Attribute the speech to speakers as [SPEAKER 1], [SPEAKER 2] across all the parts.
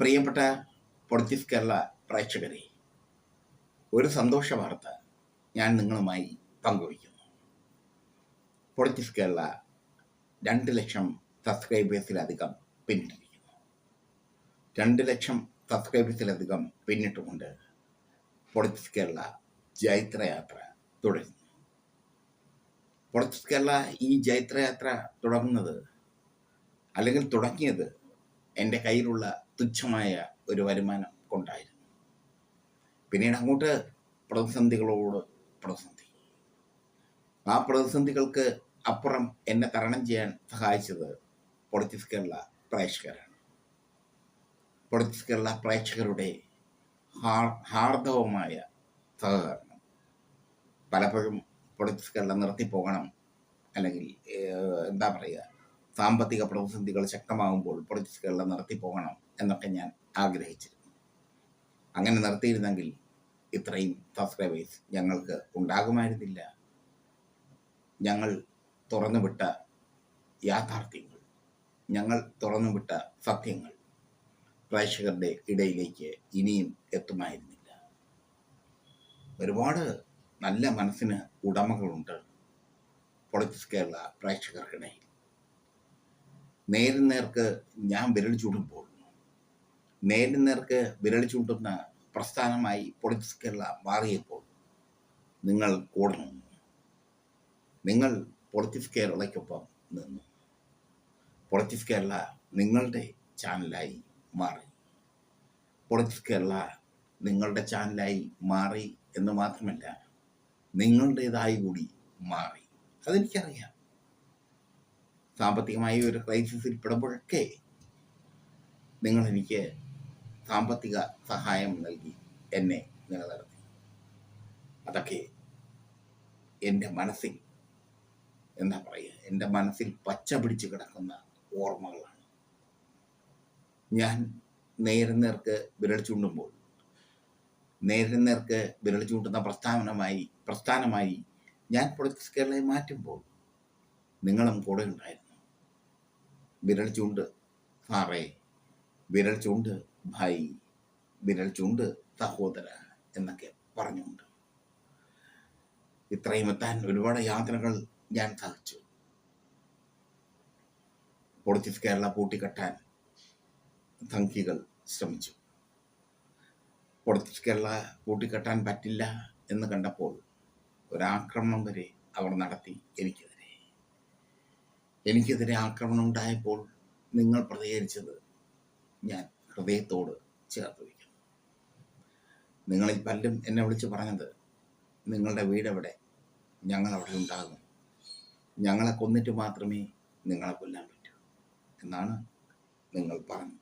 [SPEAKER 1] പ്രിയപ്പെട്ട പൊളിറ്റിക്സ് കേരള പ്രേക്ഷകരെ ഒരു സന്തോഷ വാർത്ത ഞാൻ നിങ്ങളുമായി പങ്കുവയ്ക്കുന്നു. പൊളിറ്റിക്സ് കേരള രണ്ട് ലക്ഷം സബ്സ്ക്രൈബേഴ്സിലധികം പിന്നിട്ടിരിക്കുന്നു. രണ്ട് ലക്ഷം സബ്സ്ക്രൈബേഴ്സിലധികം പിന്നിട്ടുകൊണ്ട് പൊളിറ്റിക്സ് കേരള ജൈത്രയാത്ര തുടരുന്നു. പൊളിറ്റിക്സ് കേരള ഈ ജൈത്രയാത്ര തുടങ്ങുന്നത് അല്ലെങ്കിൽ തുടങ്ങിയത് എന്റെ കയ്യിലുള്ള തുച്ഛമായ ഒരു വരുമാനം കൊണ്ടായിരുന്നു. പിന്നീട് അങ്ങോട്ട് പ്രതിസന്ധികളോട് പ്രതിസന്ധി. ആ പ്രതിസന്ധികൾക്ക് അപ്പുറം എന്നെ തരണം ചെയ്യാൻ സഹായിച്ചത് പൊളിറ്റിക്സ് കേരള പ്രേക്ഷകരാണ്. പൊളിറ്റിക്സ് കേരള പ്രേക്ഷകരുടെ ഹാർ- ഹാർദവമായ സഹകരണം. പലപ്പോഴും പൊളിറ്റിക്സ് കേരള നിർത്തിപ്പോകണം അല്ലെങ്കിൽ എന്താ പറയുക സാമ്പത്തിക പ്രതിസന്ധികൾ ശക്തമാകുമ്പോൾ പൊളിറ്റിക്സ് നടത്തി പോകണം എന്നൊക്കെ ഞാൻ ആഗ്രഹിച്ചിരുന്നു. അങ്ങനെ നടത്തിയിരുന്നെങ്കിൽ ഇത്രയും സബ്സ്ക്രൈബേഴ്സ് ഞങ്ങൾക്ക് ഉണ്ടാകുമായിരുന്നില്ല. ഞങ്ങൾ തുറന്നുവിട്ട യാഥാർത്ഥ്യങ്ങൾ ഞങ്ങൾ തുറന്നുവിട്ട സത്യങ്ങൾ പ്രേക്ഷകരുടെ ഇടയിലേക്ക് ഇനിയും എത്തുമായിരുന്നില്ല. ഒരുപാട് നല്ല മനസ്സിന് ഉടമകളുണ്ട് പൊളിറ്റിക്സ് കേരള പ്രേക്ഷകർക്കിടയിൽ. നേരും നേർക്ക് ഞാൻ വിരൽ ചൂടുമ്പോൾ നേരും നേർക്ക് വിരൽ ചൂണ്ടുന്ന പ്രസ്ഥാനമായി പൊളിറ്റിക്സ് കേരള മാറിയപ്പോൾ നിങ്ങൾ കൂടെ നിന്നു. നിങ്ങൾ പൊളിറ്റിക്സ് കേരളയ്ക്കൊപ്പം നിന്നു. പൊളിറ്റിക്സ് കേരള നിങ്ങളുടെ ചാനലായി മാറി. പൊളിറ്റിക്സ് കേരള നിങ്ങളുടെ ചാനലായി മാറി എന്ന് മാത്രമല്ല നിങ്ങളുടേതായി കൂടി മാറി. അതെനിക്കറിയാം. സാമ്പത്തികമായി ഒരു ക്രൈസിസിൽ പെടുമ്പോഴൊക്കെ നിങ്ങൾ എനിക്ക് സാമ്പത്തിക സഹായം നൽകി എന്നെ നിലനിർത്തി. അതൊക്കെ എന്റെ മനസ്സിൽ എന്താ പറയുക എന്റെ മനസ്സിൽ പച്ച പിടിച്ച് കിടക്കുന്ന ഓർമ്മകളാണ്. ഞാൻ നേരെ നേർക്ക് വിരൽ ചൂണ്ടുമ്പോൾ നേരെ നേർക്ക് വിരൽ ചൂണ്ടുന്ന പ്രസ്ഥാനമായി പ്രസ്ഥാനമായി ഞാൻ പൊളിറ്റിക്സ് കേരളയെ മാറ്റുമ്പോൾ നിങ്ങളും കൂടെ ഉണ്ടായിരുന്നു. വിരൽ ചൂണ്ട് സാറേ. വിരൽ ചൂണ്ട് ഭായി. വിരൽ ചൂണ്ട് സഹോദര എന്നൊക്കെ പറഞ്ഞുകൊണ്ട്. ഇത്രയും എത്താൻ ഒരുപാട് യാത്രകൾ ഞാൻ സഹിച്ചു പൊളിറ്റിക്സ് കേരള പൂട്ടിക്കെട്ടാൻ സംഖ്യകൾ ശ്രമിച്ചു. പൊളിറ്റിക്സ് കേരള പൂട്ടിക്കെട്ടാൻ പറ്റില്ല എന്ന് കണ്ടപ്പോൾ ഒരാക്രമണം വരെ അവർ നടത്തി എനിക്കെതിരെ എനിക്കെതിരെ ആക്രമണം ഉണ്ടായപ്പോൾ നിങ്ങൾ പ്രതികരിച്ചത് ഞാൻ ഹൃദയത്തോട് ചേർത്ത് വയ്ക്കുന്നു. നിങ്ങളിൽ പലരും എന്നെ വിളിച്ച് പറഞ്ഞത് നിങ്ങളുടെ വീടെവിടെ ഞങ്ങൾ അവിടെ ഉണ്ടാകും. ഞങ്ങളെ കൊന്നിട്ട് മാത്രമേ നിങ്ങളെ കൊല്ലാൻ പറ്റൂ. എന്നാണ് നിങ്ങൾ പറഞ്ഞത്.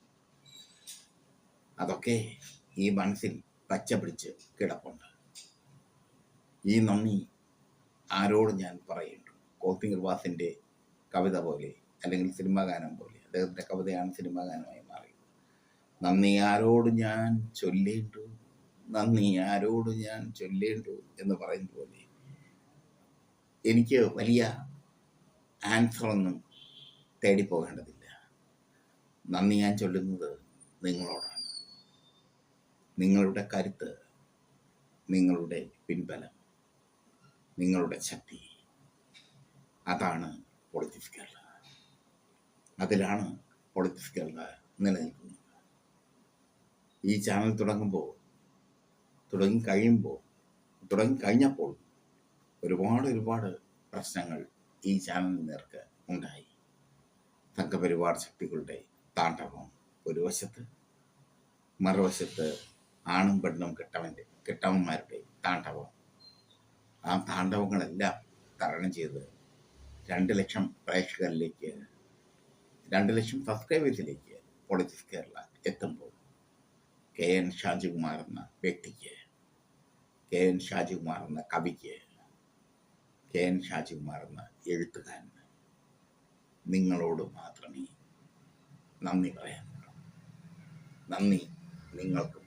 [SPEAKER 1] അതൊക്കെ ഈ മനസ്സിൽ പച്ച പിടിച്ച് കിടപ്പുണ്ട്. ഈ നന്ദി ആരോട് ഞാൻ പറയുന്നു. കോത്തിങ് വാസിന്റെ കവിത പോലെ അല്ലെങ്കിൽ സിനിമാ ഗാനം പോലെ. അദ്ദേഹത്തിന്റെ കവിതയാണ് സിനിമാ ഗാനമായി മാറിയത്. നന്ദി ആരോട് ഞാൻ ചൊല്ലേണ്ടു? നന്ദി ആരോട് ഞാൻ ചൊല്ലേണ്ടു? എന്ന് പറയുന്നത് പോലെ എനിക്ക് വലിയ ആൻസറൊന്നും തേടിപ്പോകേണ്ടതില്ല നന്ദി ഞാൻ ചൊല്ലുന്നത് നിങ്ങളോടാണ്. നിങ്ങളുടെ കരുത്ത് നിങ്ങളുടെ പിൻബലം നിങ്ങളുടെ ശക്തി. അതാണ് പൊളിറ്റിക്സ് കേരള അതിലാണ് പൊളിറ്റിക്സ് കേരള നിലനിൽക്കുന്നത്. ഈ ചാനൽ തുടങ്ങുമ്പോൾ തുടങ്ങി കഴിയുമ്പോൾ തുടങ്ങി കഴിഞ്ഞപ്പോൾ ഒരുപാട് ഒരുപാട് പ്രശ്നങ്ങൾ ഈ ചാനലിന് നേർക്ക് ഉണ്ടായി. സംഘപരിവാർ ശക്തികളുടെ താണ്ഡവം ഒരു വശത്ത് മറുവശത്ത് ആണും പെണ്ണും കെട്ടവന്റെ കെട്ടവന്മാരുടെ താണ്ഡവം. ആ താണ്ഡവങ്ങളെല്ലാം തരണം ചെയ്ത് രണ്ട് ലക്ഷം പ്രേക്ഷകരിലേക്ക് രണ്ട് ലക്ഷം സബ്സ്ക്രൈബേഴ്സിലേക്ക് പൊളിറ്റിക്സ് കേരള എത്തുമ്പോൾ കെ എൻ ഷാജികുമാർ എന്ന വ്യക്തിക്ക് കെ എൻ ഷാജികുമാർ എന്ന കവിക്ക് കെ എൻ ഷാജികുമാർ എന്ന എഴുത്തുകാരന് നിങ്ങളോട് മാത്രമേ നന്ദി പറയാനുള്ളൂ. നന്ദി. നിങ്ങൾക്ക്